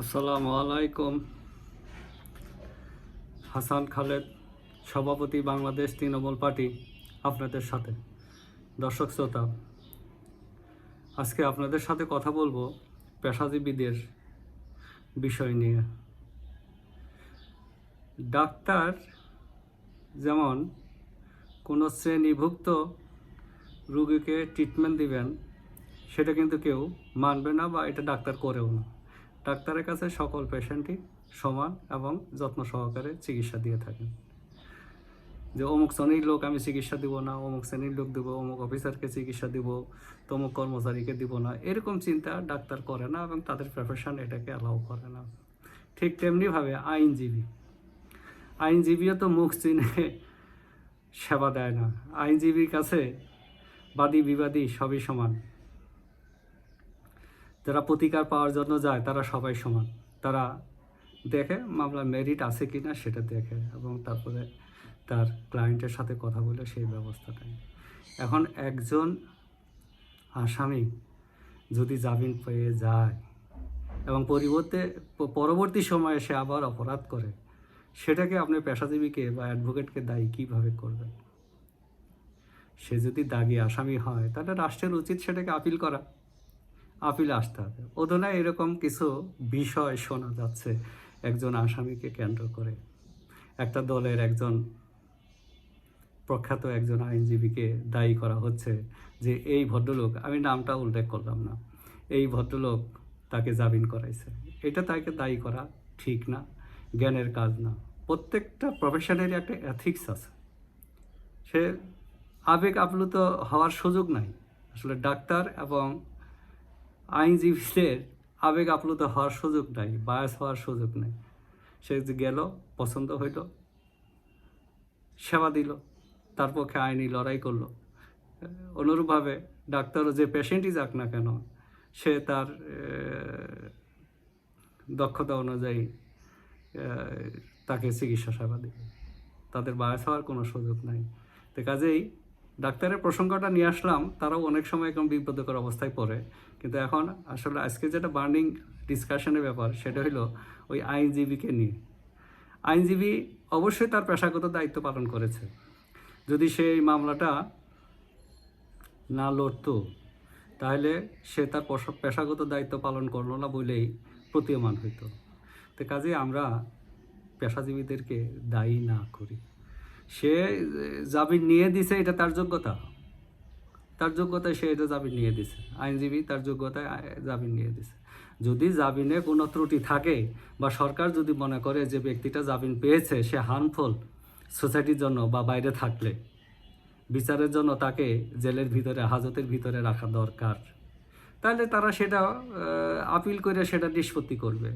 আসসালামু আলাইকুম। হাসান খালেদ, সভাপতি বাংলাদেশ তৃণমূল পার্টি, আপনাদের সাথে। দর্শক শ্রোতা, আজকে আপনাদের সাথে কথা বলব পেশাজীবীদের বিষয় নিয়ে। ডাক্তার যেমন কোনো শ্রেণীভুক্ত রুগীকে ট্রিটমেন্ট দিবেন, সেটা কিন্তু কেউ মানবে না বা এটা ডাক্তার করেও না। ডাক্তারের কাছে সকল পেশেন্টই সমান এবং যত্ন সহকারে চিকিৎসা দিয়ে থাকেন। যে অমুক শ্রেণির লোক আমি চিকিৎসা দিব না, অমুক শ্রেণির লোক দিব, অমুক অফিসারকে চিকিৎসা দিব, তমুক কর্মচারীকে দিব না, এরকম চিন্তা ডাক্তার করে না এবং তাদের প্রফেশন এটাকে অ্যালাউ করে না। ঠিক তেমনিভাবে আইনজীবী। আইনজীবীও তো মুখ চিনে সেবা দেয় না। আইনজীবীর কাছে বাদী বিবাদী সবই সমান। যারা প্রতিকার পাওয়ার জন্য যায়, তারা সবাই সমান। তারা দেখে মামলা মেরিট আছে কি না সেটা দেখে এবং তারপরে তার ক্লায়েন্টের সাথে কথা বলে সেই ব্যবস্থাটা। এখন একজন আসামি যদি জামিন পেয়ে যায় এবং পরিবর্তে পরবর্তী সময়ে সে আবার অপরাধ করে, সেটাকে আপনি পেশাজীবীকে বা অ্যাডভোকেটকে দায়ী কীভাবে করবেন? সে যদি দাগি আসামি হয়, তাহলে রাষ্ট্রের উচিত সেটাকে আপিল করা। আপিলে আসতে হবে। অধুনায় এরকম কিছু বিষয় শোনা যাচ্ছে একজন আসামিকে কেন্দ্র করে। একটা দলের একজন প্রখ্যাত একজন আইনজীবীকে দায়ী করা হচ্ছে যে এই ভদ্রলোক, আমি নামটা উল্লেখ করলাম না, এই ভদ্রলোক তাকে জামিন করাইছে। এটা তাকে দায়ী করা ঠিক না, জ্ঞানের কাজ না। প্রত্যেকটা প্রফেশনেরই একটা এথিক্স আছে। সে আবেগ আপ্লুত হওয়ার সুযোগ নাই। আসলে ডাক্তার এবং আইনজীবীদের আবেগ আপ্লুত হওয়ার সুযোগ নাই বায়াস হওয়ার সুযোগ নেই। সে গেল, পছন্দ হইল, সেবা দিল, তার পক্ষে আইনি লড়াই করল। অনুরূপভাবে ডাক্তারও যে পেশেন্টই যাক না কেন, সে তার দক্ষতা অনুযায়ী তাকে চিকিৎসা সেবা দেবে। তাদের বায়াস হওয়ার কোনো সুযোগ নাই। তো কাজেই ডাক্তারের প্রসঙ্গটা নিয়ে আসলাম, তারাও অনেক সময় এখন বিপদকর অবস্থায় পড়ে। কিন্তু এখন আসলে আজকে যেটা বার্নিং ডিসকাশনের ব্যাপার, সেটা হলো ওই আইনজীবীকে নিয়ে। আইনজীবী অবশ্যই তার পেশাগত দায়িত্ব পালন করেছে। যদি সে এই মামলাটা না লড়তো, তাহলে সে তার পেশাগত দায়িত্ব পালন করল না বলেই প্রতীয়মান হইতো। তো কাজে আমরা পেশাজীবীদেরকে দায়ী না করি। সে জামিন নিয়ে দিছে, এটা তার যোগ্যতা। তার যোগ্যতায় সে এটা জামিন নিয়ে দিছে। আইনজীবী তার যোগ্যতায় জামিন নিয়ে দিছে। যদি জামিনে কোনো ত্রুটি থাকে বা সরকার যদি মনে করে যে ব্যক্তিটা জামিন পেয়েছে, সে হার্মফুল সোসাইটির জন্য বা বাইরে থাকলে, বিচারের জন্য তাকে জেলের ভিতরে, হাজতের ভিতরে রাখা দরকার, তাহলে তারা সেটা আপিল করে সেটা নিষ্পত্তি করবে।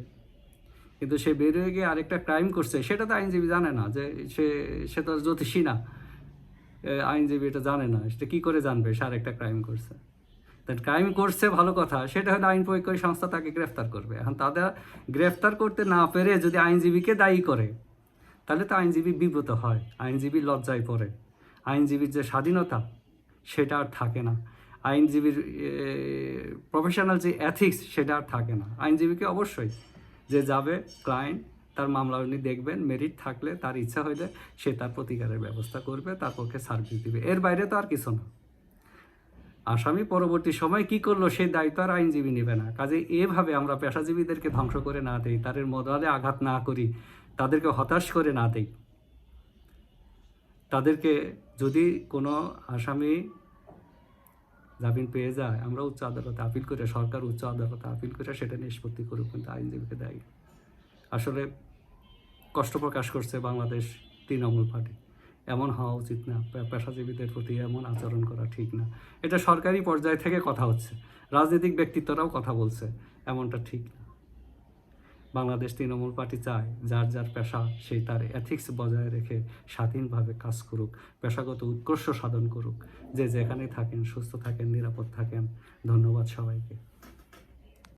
কিন্তু সে বের হয়ে গিয়ে আরেকটা ক্রাইম করছে। সেটা তো আইনজীবী জানে না যে সে সে তো জ্যোতিষী না। আইনজীবী এটা জানে না। সেটা কী করে জানবে সে আরেকটা ক্রাইম করছে? তাই ক্রাইম করছে ভালো কথা। সেটা হলো আইন প্রয়োগকারী সংস্থা তাকে গ্রেফতার করবে। এখন তাদের গ্রেফতার করতে না পেরে যদি আইনজীবীকে দায়ী করে, তাহলে তো আইনজীবী বিব্রত হয়। আইনজীবী লজ্জায় পড়ে। আইনজীবীর যে স্বাধীনতা, সেটা আর থাকে না। আইনজীবীর প্রফেশনাল যে অ্যাথিক্স সেটা আর থাকে না। আইনজীবীকে অবশ্যই যে যাবে ক্লায়েন্ট তার মামলা উনি দেখবেন মেরিট থাকলে তার ইচ্ছা হইলে সে তার প্রতিকারের ব্যবস্থা করবে, তার পক্ষে সার্ভিস দিবে। এর বাইরে তো আর কিছু না। আসামি পরবর্তী সময় কি করল সেই দায়িত্ব আর আইনজীবী নেবে না। কাজে এভাবে আমরা পেশাজীবীদেরকে ধ্বংস করে না দেই, তাদের মদালে আঘাত না করি, তাদেরকে হতাশ করে না দেই। তাদেরকে যদি কোনো আসামি জামিন পেয়ে যায়, আমরা উচ্চ আদালতে আপিল করে, সরকার উচ্চ আদালতে আপিল করে সেটা নিষ্পত্তি করুক কিন্তু আইনজীবীকে দেয়। আসলে কষ্ট প্রকাশ করছে বাংলাদেশ তৃণমূল পার্টি। এমন হওয়া উচিত না পেশাজীবীদের প্রতি এমন আচরণ করা ঠিক না। এটা সরকারি পর্যায় থেকে কথা হচ্ছে, রাজনৈতিক ব্যক্তিত্বরাও কথা বলছে, এমনটা ঠিক বাংলাদেশ তৃণমূল পার্টি চায়, যার যার পেশা সেই তার এথিক্স বজায় রেখে স্বাধীনভাবে কাজ করুক, পেশাগত উৎকর্ষ সাধন করুক। যে যেখানে থাকেন, সুস্থ থাকেন, নিরাপদ থাকেন। ধন্যবাদ সবাইকে।